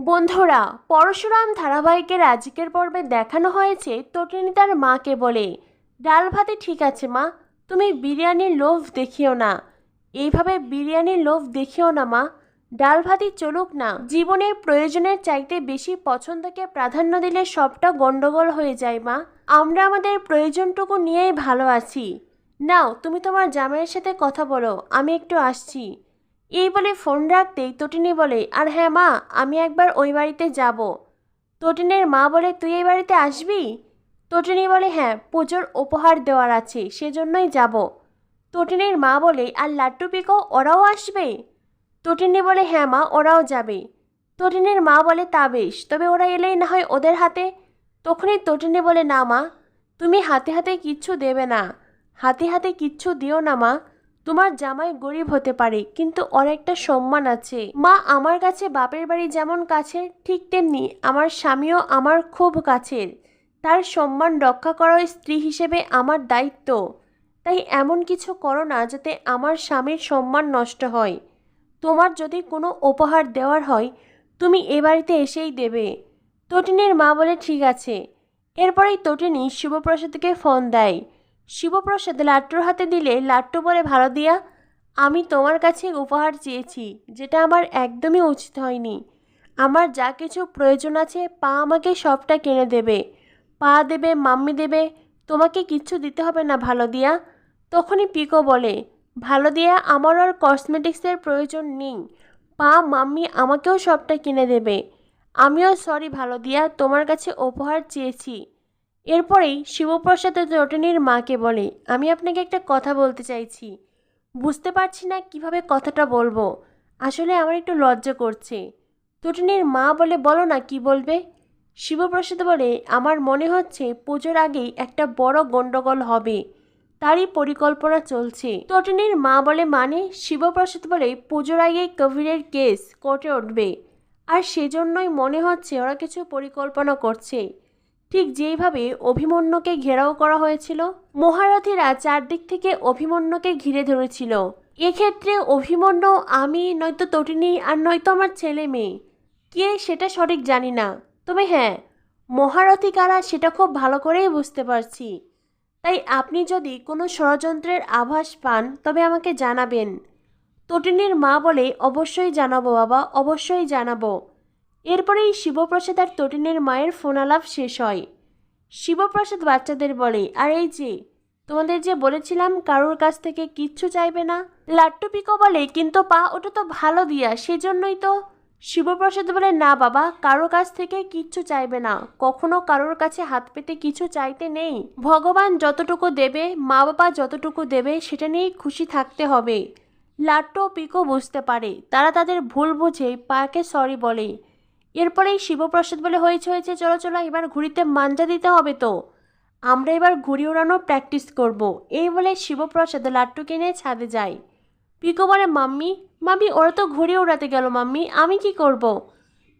বন্ধুরা, পরশুরাম ধারাবাহিকের আজকের পর্বে দেখানো হয়েছে তটিনী তার মাকে বলে ডাল ভাতে ঠিক আছে, মা। তুমি বিরিয়ানির লোভ দেখিও না। এইভাবে বিরিয়ানির লোভ দেখিও না, মা। ডাল ভাতই চলুক না। জীবনের প্রয়োজনের চাইতে বেশি পছন্দকে প্রাধান্য দিলে সবটা গন্ডগোল হয়ে যায়, মা। আমরা আমাদের প্রয়োজনটুকু নিয়েই ভালো আছি। নাও, তুমি তোমার জামাইয়ের সাথে কথা বলো। আমি একটু আসছি। এই বলে ফোন রাখতেই তটিনী বলে, আর হ্যাঁ মা, আমি একবার ওই বাড়িতে যাব। তটিনের মা বলে, তুই এই বাড়িতে আসবি? তটিনী বলে হ্যাঁ পুজোর উপহার দেওয়ার আছে, সেজন্যই যাব। তটিনীর মা বলে, আর লাট্টু পিকো, ওরাও আসবে? তটিনী বলে হ্যাঁ মা, ওরাও যাবে। তটিনীর মা বলে, তা বেশ, তবে ওরা এলেই না হয় ওদের হাতে? তখনই তটিনী বলে, না মা, তুমি হাতে হাতে কিচ্ছু দেবে না, হাতে হাতে কিচ্ছু দিও না মা। তোমার জামাই গরিব হতে পারে, কিন্তু অনেকটা সম্মান আছে। মা আমার কাছে বাপের বাড়ি যেমন কাছে ঠিক তেমনি আমার স্বামীও আমার খুব কাছের। তার সম্মান রক্ষা করার স্ত্রী হিসেবে আমার দায়িত্ব। তাই এমন কিছু করো না যাতে আমার স্বামীর সম্মান নষ্ট হয়। তোমার যদি কোনো উপহার দেওয়ার হয়, তুমি এ বাড়িতে এসেই দেবে। তটিনীর মা বলে, ঠিক আছে। এরপরেই তটিনী শিবপ্রসাদকে ফোন দেয়। শিবপ্রসাদ লাট্টুর হাতে দিলে লাট্টু বলে ভালো দিয়া, আমি তোমার কাছে উপহার চেয়েছি, যেটা আমার একদমই উচিত হয়নি। আমার যা কিছু প্রয়োজন আছে, পা আমাকে সবটা কিনে দেবে। পা দেবে, মাম্মি দেবে, তোমাকে কিচ্ছু দিতে হবে না, ভালো দিয়া। তখনই পিকো বলে, ভালো দিয়া, আমার আর কসমেটিক্সের প্রয়োজন নেই। পা, মাম্মি আমাকেও সবটা কিনে দেবে। আমিও সরি, ভালো দিয়া, তোমার কাছে উপহার চেয়েছি। এরপরেই শিবপ্রসাদ রটনীর মাকে বলে, আমি আপনাকে একটা কথা বলতে চাইছি। বুঝতে পারছি না কীভাবে কথাটা বলব। আসলে আমার একটু লজ্জা করছে। তটিনীর মা বলে, বলো না কি বলবে? শিবপ্রসাদ বলে, আমার মনে হচ্ছে পুজোর আগেই একটা বড় গণ্ডগোল হবে। তারই পরিকল্পনা চলছে। তটিনীর মা বলে মানে? শিবপ্রসাদ বলে, পুজোর আগেই কবিরের কেস কোর্টে উঠবে। আর সেজন্যই মনে হচ্ছে ওরা কিছু পরিকল্পনা করছে। ঠিক যেইভাবে অভিমন্যুকে ঘেরাও করা হয়েছিল, মহারথীরা চারদিক থেকে অভিমন্যুকে ঘিরে ধরেছিল। এক্ষেত্রে অভিমন্যু, আমি, নয়তো তটিনী আর নয়তো আমার ছেলে মেয়ে। কে সেটা সঠিক জানি না, তবে হ্যাঁ মহারথী কারা সেটা খুব ভালো করেই বুঝতে পারছি। তাই আপনি যদি কোনো ষড়যন্ত্রের আভাস পান, তবে আমাকে জানাবেন। তটিনীর মা বলে, অবশ্যই জানাব বাবা, অবশ্যই জানাব। এরপরেই শিবপ্রসাদ আর তটিনের মায়ের ফোনালাপ শেষ হয়। শিবপ্রসাদ বাচ্চাদের বলে, আর এই যে, তোমাদের যে বলেছিলাম কারোর কাছ থেকে কিচ্ছু চাইবে না? লাট্টু পিকো বলে, কিন্তু পা, ওটা তো ভালো দিয়া, সেজন্যই তো। শিবপ্রসাদ বলে, না বাবা, কারোর কাছ থেকে কিচ্ছু চাইবে না। কখনো কারোর কাছে হাত পেতে কিছু চাইতে নেই। ভগবান যতটুকু দেবে মা বাবা যতটুকু দেবে, সেটা নিয়েই খুশি থাকতে হবে। লাট্টু পিকো বুঝতে পারে, তারা তাদের ভুল বুঝে পাকে সরি বলে এরপরেই শিবপ্রসাদ বলে হয়েছে হয়েছে চলো চলো, এবার ঘুড়িতে মাঞ্জা দিতে হবে তো। আমরা এবার ঘুড়ি ওড়ানোর প্র্যাকটিস করব। এই বলে শিবপ্রসাদ লাট্টুকে নিয়ে ছাদে যায়। পিকো বলে, মাম্মি মাম্মি, ওরা তো ঘুড়ি ওড়াতে গেল, মাম্মি, আমি কি করব।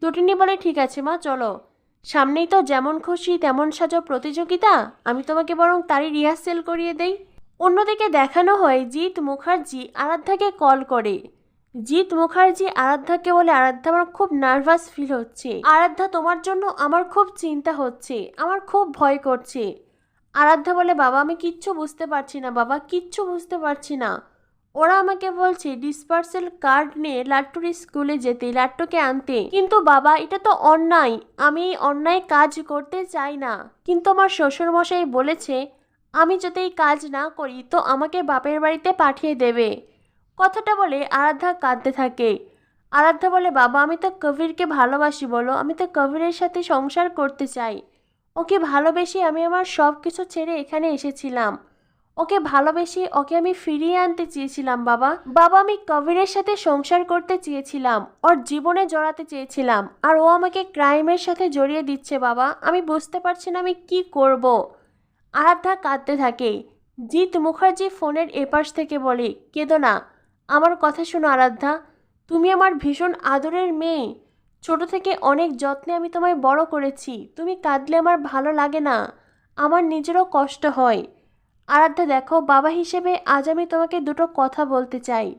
দুটিনি বলে, ঠিক আছে, মা, চলো। সামনেই তো যেমন খুশি, তেমন সাজো প্রতিযোগিতা। আমি তোমাকে বরং তারই রিহার্সেল করিয়ে দেই। অন্যদিকে দেখানো হয় জিৎ মুখার্জি আরাধ্যাকে কল করে। জিৎ মুখার্জি আরাধ্যাকে বলে, আরাধ্যা, আমার খুব নার্ভাস ফিল হচ্ছে। আরাধ্যা, তোমার জন্য আমার খুব চিন্তা হচ্ছে। আমার খুব ভয় করছে আরাধ্যা বলে, বাবা, আমি কিচ্ছু বুঝতে পারছি না, বাবা, কিচ্ছু বুঝতে পারছি না। ওরা আমাকে বলছে, ডিসপার্সেল কার্ড নিয়ে লাট্টুর স্কুলে যেতে, লাট্টুকে আনতে। কিন্তু বাবা, এটা তো অন্যায়। আমি অন্যায় কাজ করতে চাই না। কিন্তু আমার শ্বশুরমশাই বলেছে, আমি যদি এই কাজ না করি, তো আমাকে বাপের বাড়িতে পাঠিয়ে দেবে। কথাটা বলে আরাধ্যা কাঁদতে থাকে। আরাধ্যা বলে, বাবা, আমি তো কবিরকে ভালোবাসি, বলো। আমি তো কবিরের সাথে সংসার করতে চাই। ওকে ভালোবেসে আমি আমার সব কিছু ছেড়ে এখানে এসেছিলাম। ওকে ভালোবেসে ওকে আমি ফিরিয়ে আনতে চেয়েছিলাম, বাবা। বাবা, আমি কবিরের সাথে সংসার করতে চেয়েছিলাম। ওর জীবনে জড়াতে চেয়েছিলাম। আর ও আমাকে ক্রাইমের সাথে জড়িয়ে দিচ্ছে, বাবা। আমি বুঝতে পারছি না আমি কি করব। আরাধ্যা কাঁদতে থাকে। জিৎ মুখার্জি ফোনের এপাশ থেকে বলে, কেঁদো না। আমার কথা শোনো আরাধ্যা। তুমি আমার ভীষণ আদরের মেয়ে। ছোট থেকে অনেক যত্নে আমি তোমায় বড় করেছি। তুমি কাঁদলে আমার ভালো লাগে না। আমার নিজেরও কষ্ট হয়। আরাধ্যা, দেখো, বাবা হিসেবে আজ আমি তোমাকে দুটো কথা বলতে চাই।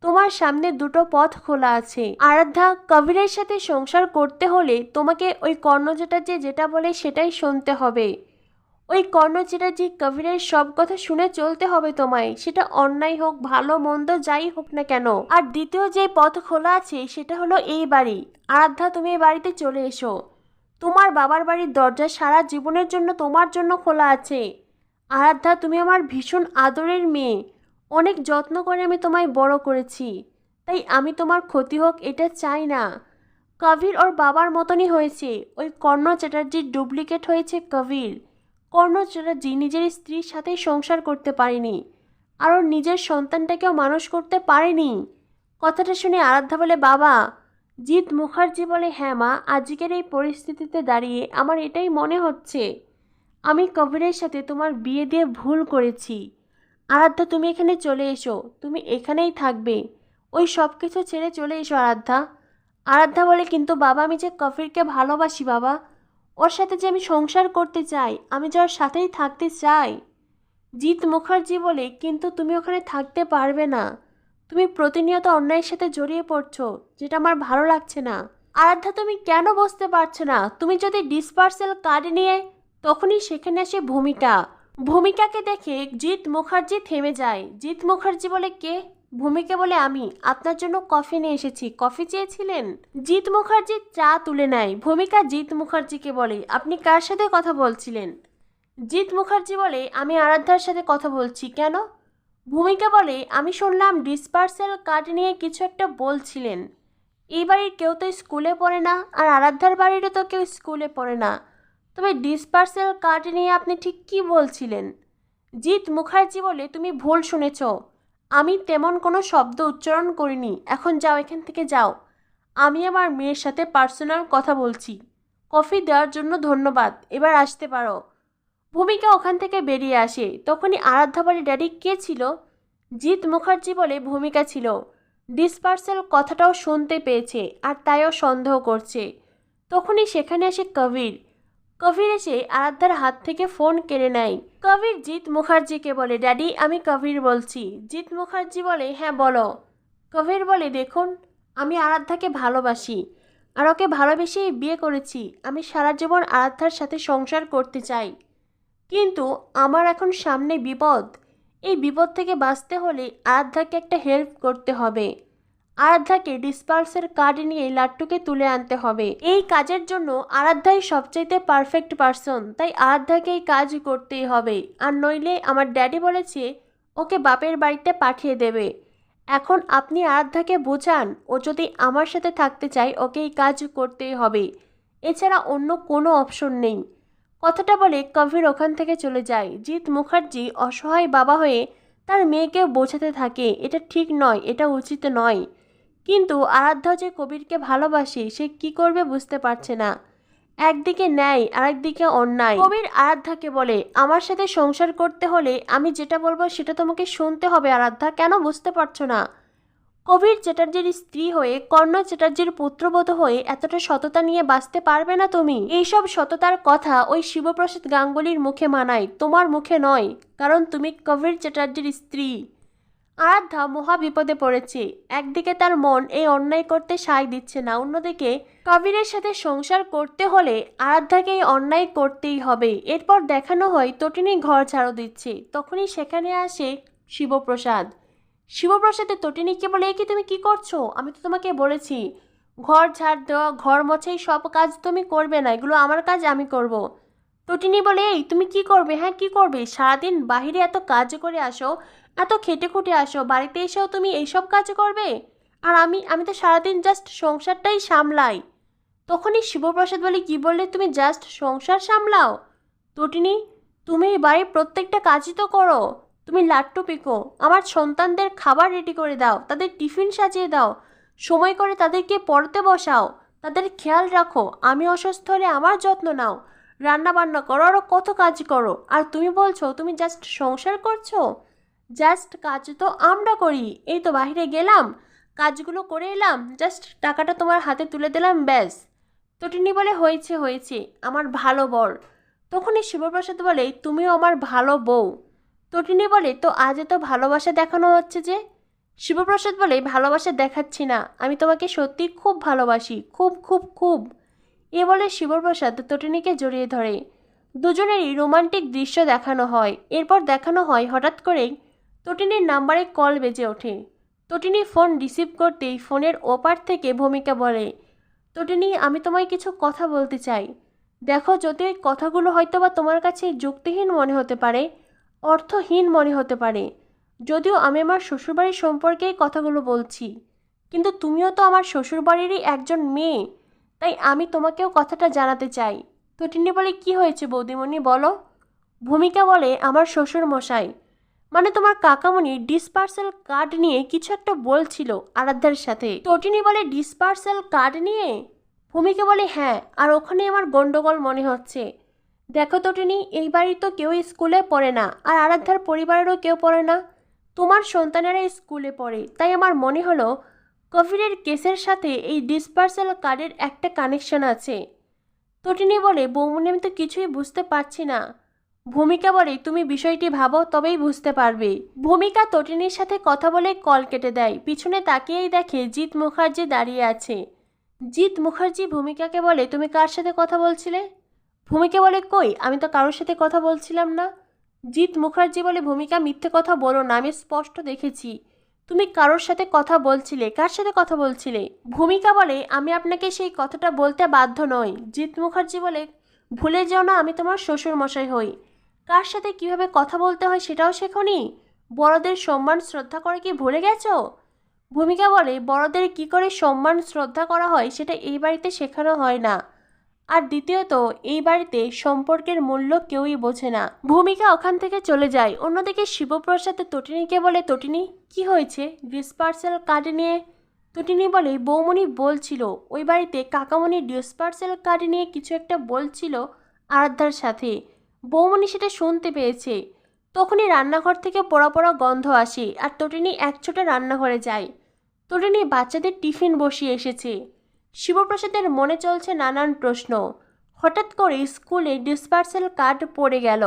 তোমার সামনে দুটো পথ খোলা আছে। আরাধ্যা, কবিরের সাথে সংসার করতে হলে তোমাকে ওই কর্ণ যেটা যে যেটা বলে সেটাই শুনতে হবে। ওই কর্ণ চ্যাটার্জি কবিরের সব কথা শুনে চলতে হবে তোমায়। সেটা অন্যায় হোক, ভালো, মন্দ, যাই হোক না কেন। আর দ্বিতীয় যে পথ খোলা আছে, সেটা হলো এই বাড়ি। আরাধ্যা, তুমি এই বাড়িতে চলে এসো। তোমার বাবার বাড়ির দরজা সারা জীবনের জন্য তোমার জন্য খোলা আছে। আরাধ্যা, তুমি আমার ভীষণ আদরের মেয়ে। অনেক যত্ন করে আমি তোমায় বড় করেছি। তাই আমি তোমার ক্ষতি হোক, এটা চাই না। কবির ওর বাবার মতনই হয়েছে। ওই কর্ণ চ্যাটার্জির ডুপ্লিকেট হয়েছে কবির। কর্ণ চ্যাটার্জি নিজের স্ত্রীর সাথেই সংসার করতে পারেনি আর ওর নিজের সন্তানটাকেও মানুষ করতে পারেনি। কথাটা শুনে আরাধ্যা বলে, বাবা, জিৎ মুখার্জি বলে হ্যাঁ মা, আজকের এই পরিস্থিতিতে দাঁড়িয়ে আমার এটাই মনে হচ্ছে। আমি কবিরের সাথে তোমার বিয়ে দিয়ে ভুল করেছি। আরাধ্যা, তুমি এখানে চলে এসো, তুমি এখানেই থাকবে। ওই সব কিছু ছেড়ে চলে এসো আরাধ্যা। আরাধ্যা বলে, কিন্তু বাবা, আমি যে কফিরকে ভালোবাসি, বাবা ওর সাথে যে আমি সংসার করতে চাই, আমি যে ওর সাথেই থাকতে চাই। জিৎ মুখার্জি বলে, কিন্তু তুমি ওখানে থাকতে পারবে না। তুমি প্রতিনিয়ত অন্যায়ের সাথে জড়িয়ে পড়ছো, যেটা আমার ভালো লাগছে না। আরাধ্যা, তুমি কেন বসতে পারছ না? তুমি যদি ডিসপার্সেল কার্ড নিয়ে, তখনই সেখানে আসে ভূমিকা। ভূমিকাকে দেখে জিৎ মুখার্জি থেমে যায়। জিৎ মুখার্জি বলে, কে? ভূমিকা বলে, আমি, আপনার জন্য কফি নিয়ে এসেছি। কফি চেয়েছিলেন? জিৎ মুখার্জি চা তুলে নেয়। ভূমিকা জিৎ মুখার্জিকে বলে, আপনি কার সাথে কথা বলছিলেন? জিৎ মুখার্জি বলে, আমি আরাধ্যার সাথে কথা বলছি। কেন? ভূমিকা বলে, আমি শুনলাম ডিসপার্সেল কার্ড নিয়ে কিছু একটা বলছিলেন। এই বাড়ির কেউ তো স্কুলে পড়ে না, আর আরাধ্যার বাড়িরও তো কেউ স্কুলে পড়ে না। তবে ডিসপার্সেল কার্ড নিয়ে আপনি ঠিক কী বলছিলেন? জিৎ মুখার্জি বলে, তুমি ভুল শুনেছ। আমি তেমন কোনো শব্দ উচ্চারণ করিনি, এখন যাও এখান থেকে যাও। আমি আমার মেয়ের সাথে পার্সোনাল কথা বলছি। কফি দেওয়ার জন্য ধন্যবাদ, এবার আসতে পারো। ভূমিকা ওখান থেকে বেরিয়ে আসে, তখনই আরাধ্যা বলে ড্যাডি কে ছিল? জিৎ মুখার্জি বলে ভূমিকা ছিল। ডিসপার্সেল কথাটাও শুনতে পেয়েছে, আর তাইও সন্দেহ করছে। তখনই সেখানে আসে কবির। কবির এসে আরাধ্যার হাত থেকে ফোন কেড়ে নেয়। কবির জিৎ মুখার্জিকে বলে, ড্যাডি, আমি কবির বলছি। জিৎ মুখার্জি বলে হ্যাঁ বলো। কবির বলে, দেখুন, আমি আরাধ্যাকে ভালোবাসি আর ওকে ভালোবেসেই বিয়ে করেছি। আমি সারা জীবন আরাধ্যার সাথে সংসার করতে চাই। কিন্তু আমার এখন সামনে বিপদ। এই বিপদ থেকে বাঁচতে হলে আরাধ্যাকে একটা হেল্প করতে হবে। আরাধ্যাকে ডিসপার্সের কার্ড নিয়ে লাট্টুকে তুলে আনতে হবে। এই কাজের জন্য আরাধ্যাই সবচাইতে পারফেক্ট পারসন, তাই আরাধ্যাকে এই কাজ করতেই হবে। আর নইলে আমার ড্যাডি বলেছে, ওকে বাপের বাড়িতে পাঠিয়ে দেবে। এখন আপনি আরাধ্যাকে বোঝান, ও যদি আমার সাথে থাকতে চায়, ওকে এই কাজ করতেই হবে। এছাড়া অন্য কোনো অপশন নেই। কথাটা বলে কবির ওখান থেকে চলে যায়। জিৎ মুখার্জি অসহায় বাবা হয়ে তার মেয়েকে বোঝাতে থাকে, এটা ঠিক নয়, এটা উচিত নয়। কিন্তু আরাধ্য যে কবিরকে ভালোবাসে, সে কি করবে বুঝতে পারছে না। একদিকে ন্যায়, আরেকদিকে অন্যায়। কবির আরাধ্যাকে বলে, আমার সাথে সংসার করতে হলে আমি যেটা বলব সেটা তোমাকে শুনতে হবে আরাধ্যা, কেন বুঝতে পারছ না? কবির চ্যাটার্জির স্ত্রী হয়ে, কর্ণ চ্যাটার্জির পুত্রবধূ হয়ে এতটা সততা নিয়ে বাঁচতে পারবে না তুমি। এইসব সততার কথা ওই শিবপ্রসাদ গাঙ্গুলির মুখে মানায়, তোমার মুখে নয়, কারণ তুমি কবির চ্যাটার্জির স্ত্রী। আরাধ্যা মহা বিপদে পড়েছে। একদিকে তার মন এই অন্যায় করতে সায় দিচ্ছে না, অন্যদিকে কবিরের সাথে সংসার করতে হলে আরাধ্যাকে এই অন্যায় করতেই হবে। এরপর দেখানো হয় তটিনী ঘর ঝাড়ু দিচ্ছে। তখনই সেখানে আসে শিবপ্রসাদ। শিবপ্রসাদের তটিনীকে বলে কি তুমি কি করছ? আমি তো তোমাকে বলেছি, ঘর ঝাড় দেওয়া, ঘর মোছাই সব কাজ তুমি করবে না, এগুলো আমার কাজ, আমি করব। তটিনী বলে, এই, তুমি কি করবে? হ্যাঁ কি করবে? সারাদিন বাহিরে এত কাজ করে আসো এত খেটে খুঁটে আসো, বাড়িতে এসেও তুমি এইসব কাজ করবে? আর আমি আমি তো সারাদিন জাস্ট সংসারটাই সামলাই। তখনই শিবপ্রসাদ বলে, কি বললে তুমি জাস্ট সংসার সামলাও? তটিনী তুমি বাড়ির প্রত্যেকটা কাজই তো করো। তুমি লাট্টু পিকো, আমার সন্তানদের খাবার রেডি করে দাও, তাদের টিফিন সাজিয়ে দাও, সময় করে তাদেরকে পড়তে বসাও, তাদের খেয়াল রাখো, আমি অসুস্থ হলে আমার যত্ন নাও রান্না বান্না করো আরও কত কাজ করো, আর তুমি বলছো, তুমি জাস্ট সংসার করছ? জাস্ট কাজ তো আমরা করি। এই তো বাইরে গেলাম, কাজগুলো করে এলাম জাস্ট টাকাটা তোমার হাতে তুলে দিলাম, ব্যাস। তটিনী বলে, হয়েছে হয়েছে, আমার ভালো বর। তখনই শিবপ্রসাদ বলে, তুমিও আমার ভালো বউ। তটিনী বলে, তো আজ এত ভালোবাসা দেখানো হচ্ছে যে? শিবপ্রসাদ বলে, ভালোবাসা দেখাচ্ছি না, আমি তোমাকে সত্যি খুব ভালোবাসি, খুব খুব খুব। এ বলে শিবপ্রসাদ তটিনীকে জড়িয়ে ধরে। দুজনেরই রোমান্টিক দৃশ্য দেখানো হয়। এরপর দেখানো হয় হঠাৎ করেই তটিনীর নাম্বারে কল বেজে ওঠে। তটিনী ফোন রিসিভ করতেই ফোনের ওপার থেকে ভূমিকা বলে, তটিনী, আমি তোমায় কিছু কথা বলতে চাই। দেখো, যদি কথাগুলো হয়তো বা তোমার কাছে যুক্তিহীন মনে হতে পারে, অর্থহীন মনে হতে পারে, যদিও আমি আমার শ্বশুরবাড়ির সম্পর্কে কথাগুলো বলছি, কিন্তু তুমিও তো আমার শ্বশুরবাড়িরই একজন মেয়ে, তাই আমি তোমাকেও কথাটা জানাতে চাই। তটিনী বলে, কি হয়েছে বৌদিমণি, বলো। ভূমিকা বলে, আমার শ্বশুর মশাই মানে তোমার কাকামণি ডিসপার্সেল কার্ড নিয়ে কিছু একটা বলছিল আরাধ্যার সাথে। তটিনী বলে ডিসপার্সেল কার্ড নিয়ে? ভূমিকে বলে হ্যাঁ আর ওখানে আমার গন্ডগোল মনে হচ্ছে। দেখো তটিনী এই বাড়ির তো কেউ স্কুলে পড়ে না, আর আরাধ্যার পরিবারেরও কেউ পড়ে না। তোমার সন্তানেরা স্কুলে পড়ে, তাই আমার মনে হলো কোভিডের কেসের সাথে এই ডিসপার্সেল কার্ডের একটা কানেকশন আছে। তটিনী বলে, বৌমনি, আমি তো কিছুই বুঝতে পারছি না। ভূমিকা বলে তুমি বিষয়টি ভাবো, তবেই বুঝতে পারবে। ভূমিকা তটিনীর সাথে কথা বলে কল কেটে দেয়। পিছনে তাকিয়েই দেখে জিৎ মুখার্জি দাঁড়িয়ে আছে। জিৎ মুখার্জি ভূমিকাকে বলে, তুমি কার সাথে কথা বলছিলে? ভূমিকা বলে, কই, আমি তো কারোর সাথে কথা বলছিলাম না। জিৎ মুখার্জি বলে, ভূমিকা, মিথ্যে কথা বলো না, আমি স্পষ্ট দেখেছি। তুমি কারোর সাথে কথা বলছিলে? কার সাথে কথা বলছিলে? ভূমিকা বলে, আমি আপনাকে সেই কথাটা বলতে বাধ্য নই। জিৎ মুখার্জি বলে, ভুলে যাও না, আমি তোমার শ্বশুর মশাই হই। কার সাথে কীভাবে কথা বলতে হয় সেটাও শেখনি? বড়দের সম্মান শ্রদ্ধা করে কি ভুলে গেছো? ভূমিকা বলে, বড়দের কি করে সম্মান শ্রদ্ধা করা হয় সেটা এই বাড়িতে শেখানো হয় না। আর দ্বিতীয়ত, এই বাড়িতে সম্পর্কের মূল্য কেউই বোঝে না। ভূমিকা ওখান থেকে চলে যায়। অন্যদিকে শিবপ্রসাদ তটিনীকে বলে, তটিনী, কি হয়েছে? ডিসপার্সেল কার্ড নিয়ে? তটিনী বলে, বৌমণি বলছিল, ওই বাড়িতে কাকামণি ডিসপার্সেল কার্ড নিয়ে কিছু একটা বলছিল আরাধ্যার সাথে। বৌমণি সেটা শুনতে পেয়েছে। তখনই রান্নাঘর থেকে পোড়া পোড়া গন্ধ আসে আর তটিনী একছোটে রান্নাঘরে যায়। তটিনী বাচ্চাদের টিফিন বসিয়ে এসেছে। শিবপ্রসাদের মনে চলছে নানান প্রশ্ন। হঠাৎ করে স্কুলে ডিসপার্সেল কার্ড পড়ে গেল।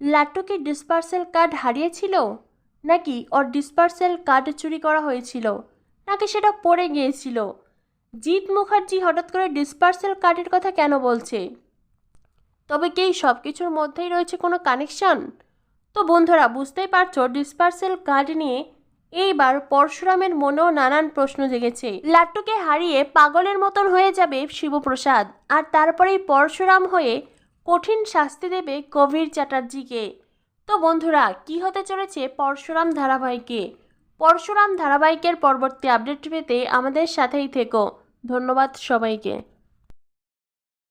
লাট্টু কি ডিসপার্সেল কার্ড হারিয়েছিল? নাকি ওর ডিসপার্সেল কার্ড চুরি করা হয়েছিল? নাকি সেটা পড়ে গিয়েছিল? জিৎ মুখার্জি হঠাৎ করে ডিসপার্সেল কার্ডের কথা কেন বলছে? তবে কি এই সব কিছুর মধ্যেই রয়েছে কোনো কানেকশন তো বন্ধুরা, বুঝতেই পারছ ডিসপার্সেল কার্ড নিয়ে এইবার পরশুরামের মনেও নানান প্রশ্ন জেগেছে। লাট্টুকে হারিয়ে পাগলের মতন হয়ে যাবে শিবপ্রসাদ, আর তারপরেই পরশুরাম হয়ে কঠিন শাস্তি দেবে কবির চ্যাটার্জিকে। তো বন্ধুরা, কি হতে চলেছে পরশুরাম ধারাবাহিকে? পরশুরাম ধারাবাহিকের পরবর্তী আপডেট পেতে আমাদের সাথেই থেকো। ধন্যবাদ সবাইকে।